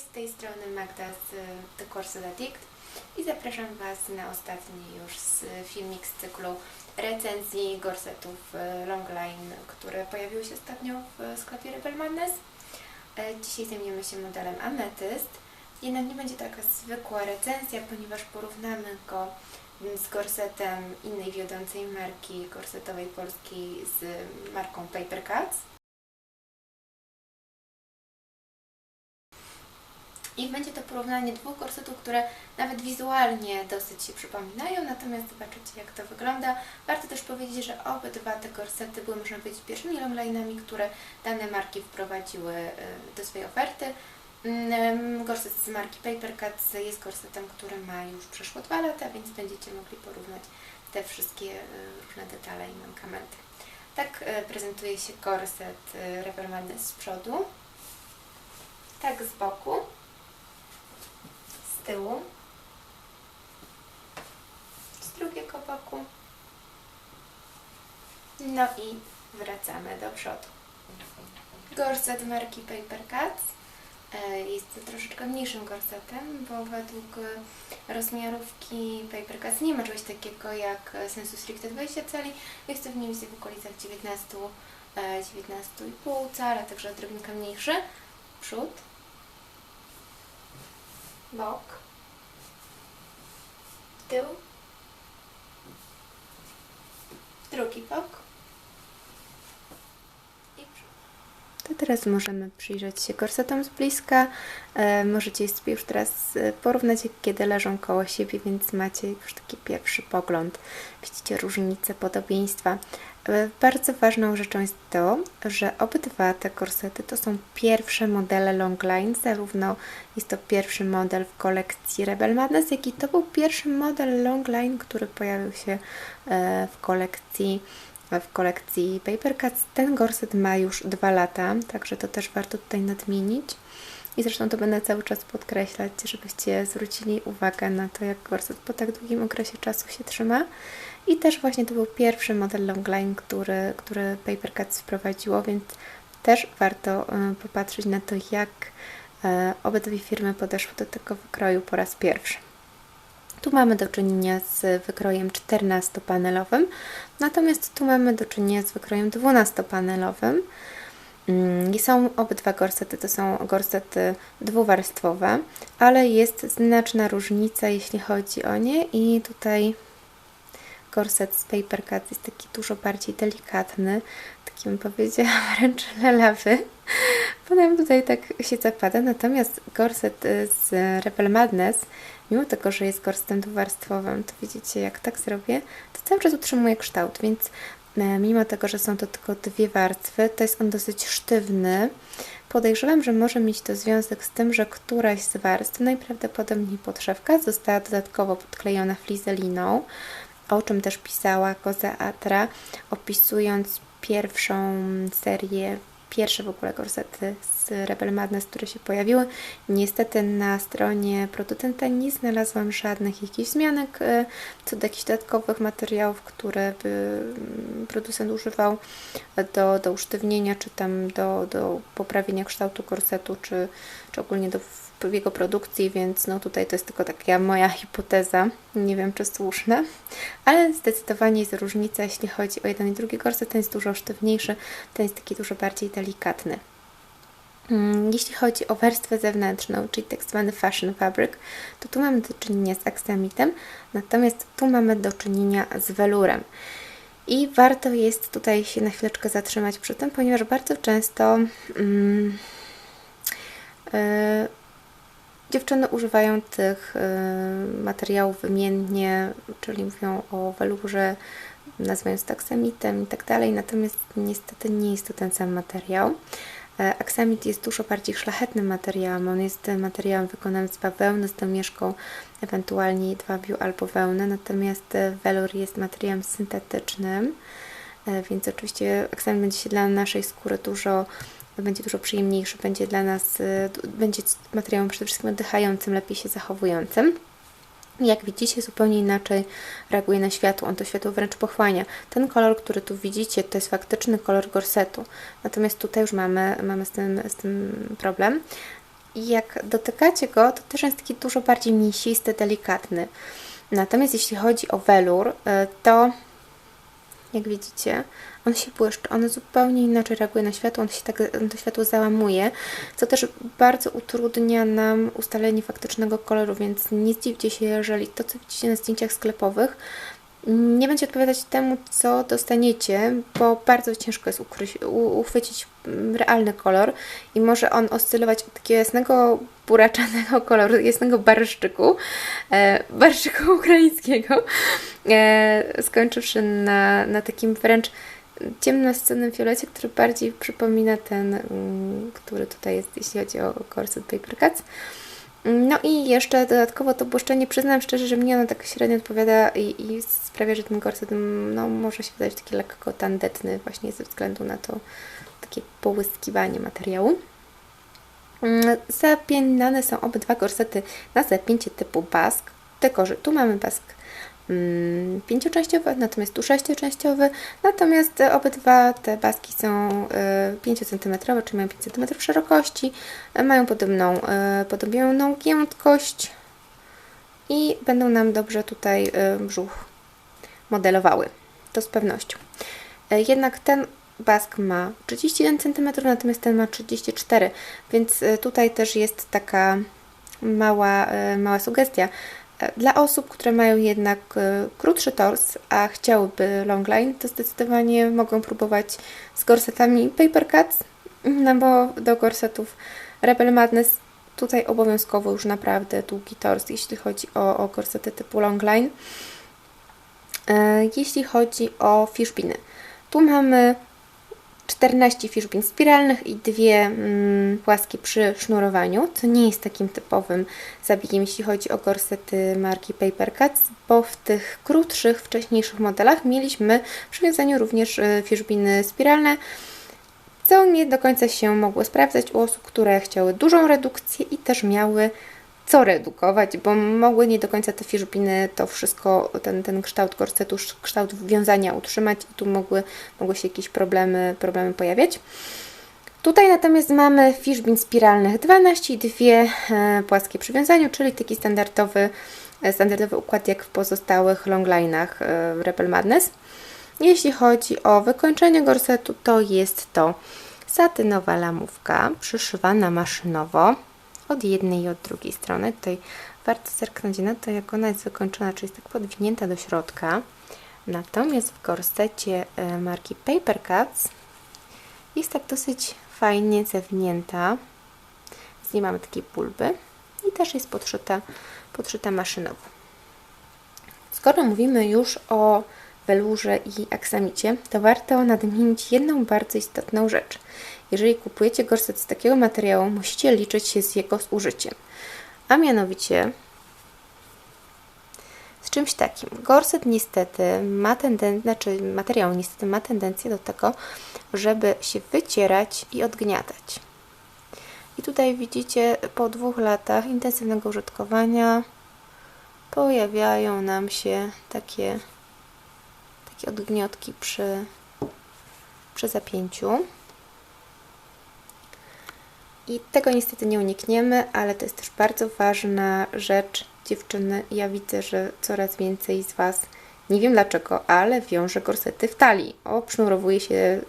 z tej strony Magda z y, The Corset Addict i zapraszam Was na ostatni już filmik z cyklu recenzji gorsetów y, Longline, które pojawiły się ostatnio w sklepie Rebel Madness. E, Dzisiaj zajmiemy się modelem Amethyst, jednak nie będzie taka zwykła recenzja, ponieważ porównamy go mm, z gorsetem innej wiodącej marki gorsetowej polskiej z marką Paper Cuts. I będzie to porównanie dwóch gorsetów, które nawet wizualnie dosyć się przypominają, natomiast zobaczycie jak to wygląda. Warto też powiedzieć, że obydwa te gorsety były, można powiedzieć, pierwszymi longline'ami, które dane marki wprowadziły y, do swojej oferty. Mm, Gorset z marki Paper Cuts jest gorsetem, który ma już przeszło dwa lata, więc będziecie mogli porównać te wszystkie y, różne detale i mankamenty. Tak y, prezentuje się gorset y, Rebel Madness z przodu, tak z boku tyłu, z drugiego boku. No i wracamy do przodu. Gorset marki Paper Cuts e, jest troszeczkę mniejszym gorsetem, bo według rozmiarówki Paper Cuts nie ma czegoś takiego jak Sensu Stricte 20 cali. Jest to w nim w okolicach 19, e, 19,5 cala, także odrobinkę mniejszy. Przód, bok, tył, drugi bok i przód. To teraz możemy przyjrzeć się korsetom z bliska. E, możecie sobie już teraz e, porównać, kiedy leżą koło siebie, więc macie już taki pierwszy pogląd. Widzicie różnice, podobieństwa. E, Bardzo ważną rzeczą jest to, że obydwa te korsety to są pierwsze modele Longline, zarówno jest to pierwszy model w kolekcji Rebel Madness, jak i to był pierwszy model Longline, który pojawił się w kolekcji w kolekcji Paper Cuts. Ten gorset ma już dwa lata, także to też warto tutaj nadmienić. I zresztą to będę cały czas podkreślać, żebyście zwrócili uwagę na to, jak gorset po tak długim okresie czasu się trzyma. I też właśnie to był pierwszy model Longline, który, który Paper Cuts wprowadziło, więc też warto e, popatrzeć na to, jak e, obydwie firmy podeszły do tego wykroju po raz pierwszy. Tu mamy do czynienia z wykrojem 14-panelowym, natomiast tu mamy do czynienia z wykrojem 12-panelowym. Mm, I są obydwa gorsety, to są gorsety dwuwarstwowe, ale jest znaczna różnica, jeśli chodzi o nie i tutaj gorset z Paper Cut jest taki dużo bardziej delikatny, taki bym powiedziała wręcz lelawy, nam tutaj tak się zapada, natomiast gorset y, z Rebel Madness, mimo tego, że jest gorsetem dwuwarstwowym, to widzicie jak tak zrobię, to cały czas utrzymuje kształt, więc e, mimo tego, że są to tylko dwie warstwy, to jest on dosyć sztywny. Podejrzewam, że może mieć to związek z tym, że któraś z warstw, najprawdopodobniej podszewka, została dodatkowo podklejona flizeliną, o czym też pisała Koza Atra, opisując pierwszą serię, pierwsze w ogóle gorsety z Rebel Madness, które się pojawiły. Niestety na stronie producenta nie znalazłam żadnych jakichś zmianek e, co do jakichś dodatkowych materiałów, które by mm, producent używał do, do usztywnienia, czy tam do, do poprawienia kształtu korsetu, czy, czy ogólnie do jego produkcji, więc no tutaj to jest tylko taka moja hipoteza, nie wiem czy słuszna, ale zdecydowanie jest różnica, jeśli chodzi o jeden i drugi korset, ten jest dużo sztywniejszy, ten jest taki dużo bardziej delikatny. Mm, Jeśli chodzi o warstwę zewnętrzną, czyli tak zwany fashion fabric, to tu mamy do czynienia z aksamitem, natomiast tu mamy do czynienia z welurem. I warto jest tutaj się na chwileczkę zatrzymać przy tym, ponieważ bardzo często mm, yy, dziewczyny używają tych yy, materiałów wymiennie, czyli mówią o welurze, nazywając to aksamitem i tak dalej, natomiast niestety nie jest to ten sam materiał. E, Aksamit jest dużo bardziej szlachetnym materiałem. On jest materiałem wykonanym z bawełny, z domieszką, ewentualnie jedwabiu albo wełny, natomiast e, welur jest materiałem syntetycznym, e, więc oczywiście aksamit będzie się dla naszej skóry dużo będzie dużo przyjemniejszy, będzie dla nas, będzie materiałem przede wszystkim oddychającym, lepiej się zachowującym. Jak widzicie, zupełnie inaczej reaguje na światło. On to światło wręcz pochłania. Ten kolor, który tu widzicie, to jest faktyczny kolor gorsetu. Natomiast tutaj już mamy, mamy z, tym, z tym problem. i jak dotykacie go, to też jest taki dużo bardziej mięsisty, delikatny. Natomiast jeśli chodzi o welur, y, to jak widzicie, on się błyszczy, on zupełnie inaczej reaguje na światło, on się tak to światło załamuje, co też bardzo utrudnia nam ustalenie faktycznego koloru, więc nie zdziwcie się, jeżeli to, co widzicie na zdjęciach sklepowych, nie będzie odpowiadać temu, co dostaniecie, bo bardzo ciężko jest ukryć, uchwycić realny kolor i może on oscylować od takiego jasnego, buraczanego koloru, jasnego barszczyku, e, barszczyku ukraińskiego, e, skończywszy na, na takim wręcz ciemnoskórnym fiolecie, który bardziej przypomina ten, mm, który tutaj jest, jeśli chodzi o korset Paper Cuts. No i jeszcze dodatkowo to błyszczenie, przyznam szczerze, że mnie ono tak średnio odpowiada i, i sprawia, że ten korset no, może się wydać taki lekko tandetny właśnie ze względu na to takie połyskiwanie materiału. Mm, zapięnane są obydwa korsety na zapięcie typu bask, tylko że tu mamy bask Mm, pięcioczęściowy, natomiast tu sześcioczęściowy. Natomiast obydwa te baski są 5 cm, czyli mają 5 cm szerokości, e, mają podobną, e, podobną giętkość i będą nam dobrze tutaj e, brzuch modelowały. To z pewnością. Jednak ten bask ma 31 cm, natomiast ten ma 34, więc tutaj też jest taka mała, mała sugestia. Dla osób, które mają jednak e, krótszy tors, a chciałyby longline, to zdecydowanie mogą próbować z korsetami Paper Cuts, no bo do korsetów Rebel Madness tutaj obowiązkowo już naprawdę długi tors, jeśli chodzi o, o korsety typu longline. E, jeśli chodzi o fishpiny, tu mamy 14 fiszbin spiralnych i dwie mm, płaskie przy sznurowaniu, co nie jest takim typowym zabiegiem, jeśli chodzi o korsety marki Paper Cuts, bo w tych krótszych, wcześniejszych modelach mieliśmy w przywiązaniu również fiszbiny y, spiralne, co nie do końca się mogło sprawdzać u osób, które chciały dużą redukcję i też miały co redukować, bo mogły nie do końca te fiszbiny to wszystko, ten, ten kształt korsetu, kształt wiązania utrzymać i tu mogły, mogły się jakieś problemy, problemy pojawiać. Tutaj natomiast mamy fiszbin spiralnych 12 i dwie e, płaskie przywiązaniu, czyli taki standardowy, e, standardowy układ jak w pozostałych longline'ach e, Rebel Madness. Jeśli chodzi o wykończenie gorsetu, to jest to satynowa lamówka przyszywana maszynowo od jednej i od drugiej strony. Tutaj warto zerknąć na to, jak ona jest wykończona, czyli jest tak podwinięta do środka. Natomiast w korsecie e, marki Paper Cuts jest tak dosyć fajnie zawinięta. Z niej mamy takie bulby i też jest podszyta, podszyta maszynowo. Skoro mówimy już o welurze i aksamicie, to warto nadmienić jedną bardzo istotną rzecz – jeżeli kupujecie gorset z takiego materiału, musicie liczyć się z jego zużyciem. A mianowicie z czymś takim. Gorset niestety ma tendencję, znaczy materiał niestety ma tendencję do tego, żeby się wycierać i odgniatać. I tutaj widzicie po dwóch latach intensywnego użytkowania pojawiają nam się takie, takie odgniotki przy, przy zapięciu. I tego niestety nie unikniemy, ale to jest też bardzo ważna rzecz, dziewczyny. Ja widzę, że coraz więcej z Was, nie wiem dlaczego, ale wiąże gorsety w talii. Obsznurowuje się y,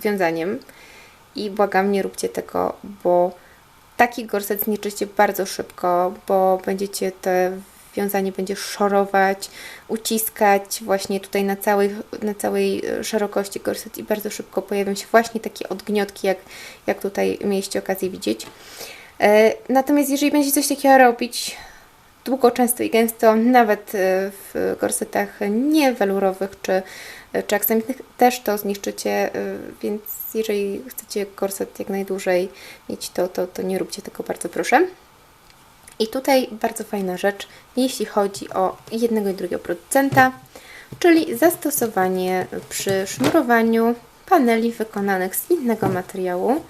wiązaniem i błagam, nie róbcie tego, bo taki gorset zniszczycie bardzo szybko, bo będziecie te wiązanie będzie szorować, uciskać właśnie tutaj na całej, na całej e, szerokości gorset i bardzo szybko pojawią się właśnie takie odgniotki, jak, jak tutaj mieliście okazję widzieć. E, natomiast jeżeli będziecie coś takiego robić długo, często i gęsto, nawet e, w gorsetach niewelurowych czy, czy aksamitnych, też to zniszczycie, więc jeżeli chcecie gorset jak najdłużej mieć, to, to, to nie róbcie tego bardzo proszę. I tutaj bardzo fajna rzecz, jeśli chodzi o jednego i drugiego producenta, czyli zastosowanie przy sznurowaniu paneli wykonanych z innego materiału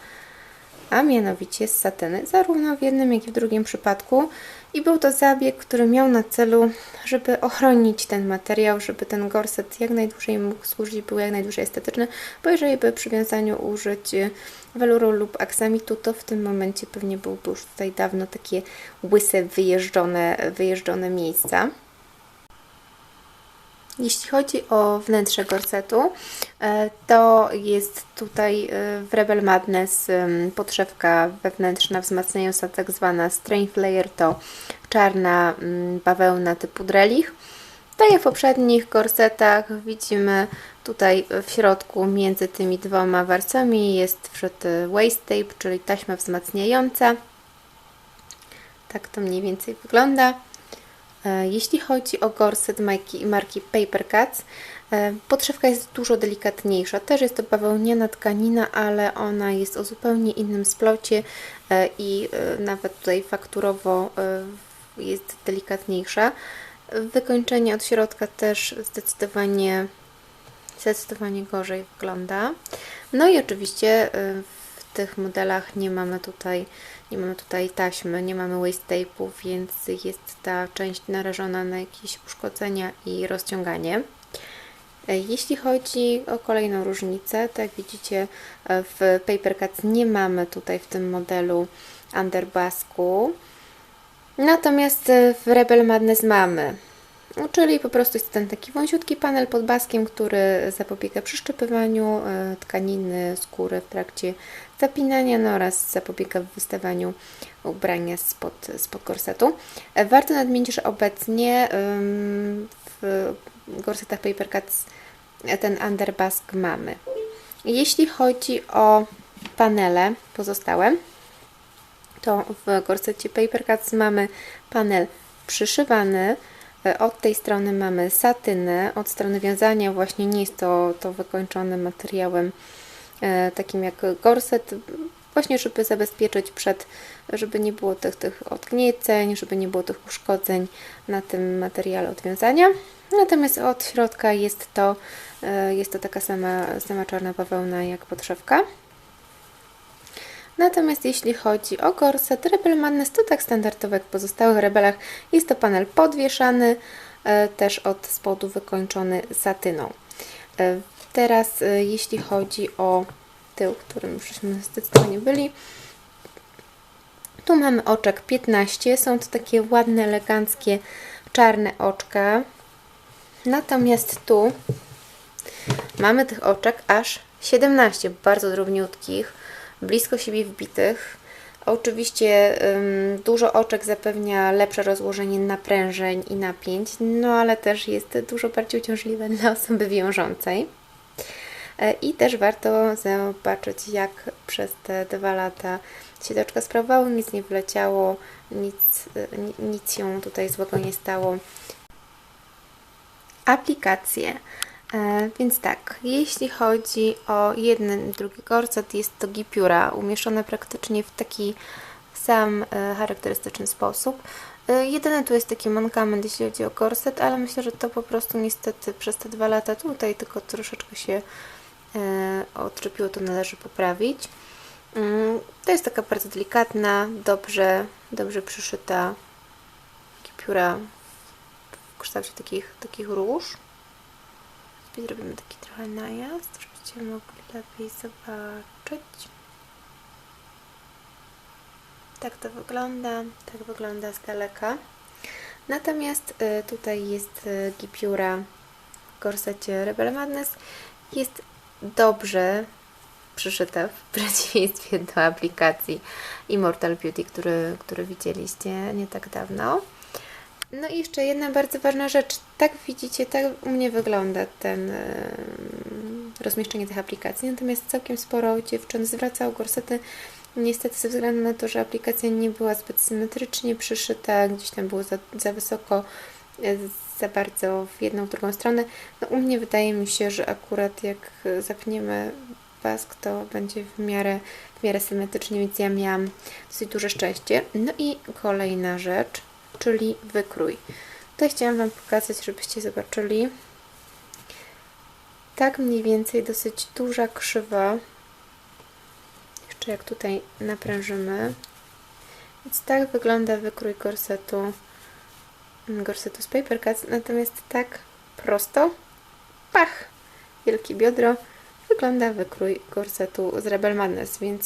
a mianowicie z satyny, zarówno w jednym, jak i w drugim przypadku. I był to zabieg, który miał na celu, żeby ochronić ten materiał, żeby ten gorset jak najdłużej mógł służyć, był jak najdłużej estetyczny, bo jeżeli by przy wiązaniu użyć weluru lub aksamitu, to w tym momencie pewnie byłby już tutaj dawno takie łyse, wyjeżdżone, wyjeżdżone miejsca. Jeśli chodzi o wnętrze gorsetu, e, to jest tutaj e, w Rebel Madness podszewka wewnętrzna wzmacniająca tak zwana strength layer to czarna bawełna typu drelich. Tak jak w poprzednich gorsetach widzimy tutaj w środku między tymi dwoma warstwami jest wszedł waist tape, czyli taśma wzmacniająca. Tak to mniej więcej wygląda. E, jeśli chodzi o gorset marki, marki Paper Cuts, e, podszewka jest dużo delikatniejsza. Też jest to bawełniana tkanina, ale ona jest o zupełnie innym splocie e, i nawet tutaj fakturowo jest delikatniejsza. Wykończenie od środka też zdecydowanie, zdecydowanie gorzej wygląda. No i oczywiście tych modelach nie mamy tutaj nie mamy tutaj taśmy, nie mamy waste tape'u, więc jest ta część narażona na jakieś uszkodzenia i rozciąganie. E, jeśli chodzi o kolejną różnicę, tak jak widzicie e, w Paper Cuts nie mamy tutaj w tym modelu underbasku, natomiast e, w Rebel Madness mamy. No, czyli po prostu jest ten taki wąsiutki panel pod baskiem, który zapobiega przyszczepywaniu tkaniny skóry w trakcie zapinania no oraz zapobiega wystawaniu ubrania spod, spod korsetu. Warto nadmienić, że obecnie w gorsetach Paper Cuts ten underbask mamy. Jeśli chodzi o panele pozostałe, to w gorsecie Paper Cuts mamy panel przyszywany, od tej strony mamy satynę, od strony wiązania właśnie nie jest to, to wykończone materiałem takim jak gorset, właśnie żeby zabezpieczyć przed, żeby nie było tych, tych odgnieceń, żeby nie było tych uszkodzeń na tym materiale odwiązania. Natomiast od środka jest to, e, jest to taka sama, sama czarna bawełna jak podszewka. Natomiast jeśli chodzi o gorset Rebel Madness, to tak standardowo jak w pozostałych Rebelach, jest to panel podwieszany, e, też od spodu wykończony satyną. Teraz y, jeśli chodzi o tył, którym już zdecydowanie byli, tu mamy oczek 15, są to takie ładne, eleganckie, czarne oczka. Natomiast tu mamy tych oczek aż 17, bardzo drobniutkich, blisko siebie wbitych. Oczywiście ym, dużo oczek zapewnia lepsze rozłożenie naprężeń i napięć, no ale też jest dużo bardziej uciążliwe dla osoby wiążącej. E, I też warto zobaczyć, jak przez te dwa lata siedeczka sprawowała, nic nie wleciało, nic, e, nic się tutaj złego nie stało. Aplikacje. E, więc tak, jeśli chodzi o jeden drugi gorset, jest to gipiura, umieszczone praktycznie w taki sam charakterystyczny sposób. Jedyny tu jest taki mankament, jeśli chodzi o korset, ale myślę, że to po prostu niestety przez te dwa lata tutaj tylko troszeczkę się E, odczepiło, to należy poprawić. Mm, to jest taka bardzo delikatna, dobrze, dobrze przyszyta pióra w kształcie takich, takich róż. Zrobimy taki trochę najazd, żebyście mogli lepiej zobaczyć. Tak to wygląda, tak wygląda z daleka. Natomiast y, tutaj jest y, gipiura w korsecie Rebel Madness. Jest dobrze przyszyte w przeciwieństwie do aplikacji Immortal Beauty, który, który widzieliście nie tak dawno. No i jeszcze jedna bardzo ważna rzecz. Tak widzicie, tak u mnie wygląda ten rozmieszczenie tych aplikacji. Natomiast całkiem sporo dziewczyn zwracało gorsety niestety ze względu na to, że aplikacja nie była zbyt symetrycznie przyszyta, gdzieś tam było za, za wysoko za bardzo w jedną, w drugą stronę. No, u mnie wydaje mi się, że akurat jak zapniemy pask, to będzie w miarę, w miarę symetrycznie, więc ja miałam dosyć duże szczęście. No i kolejna rzecz, czyli wykrój. Tutaj chciałam Wam pokazać, żebyście zobaczyli. Tak mniej więcej dosyć duża krzywa. Jeszcze jak tutaj naprężymy. Więc tak wygląda wykrój gorsetu, gorsetu z Paper Cuts, natomiast tak prosto, pach, wielkie biodro, wygląda wykrój gorsetu z Rebel Madness, więc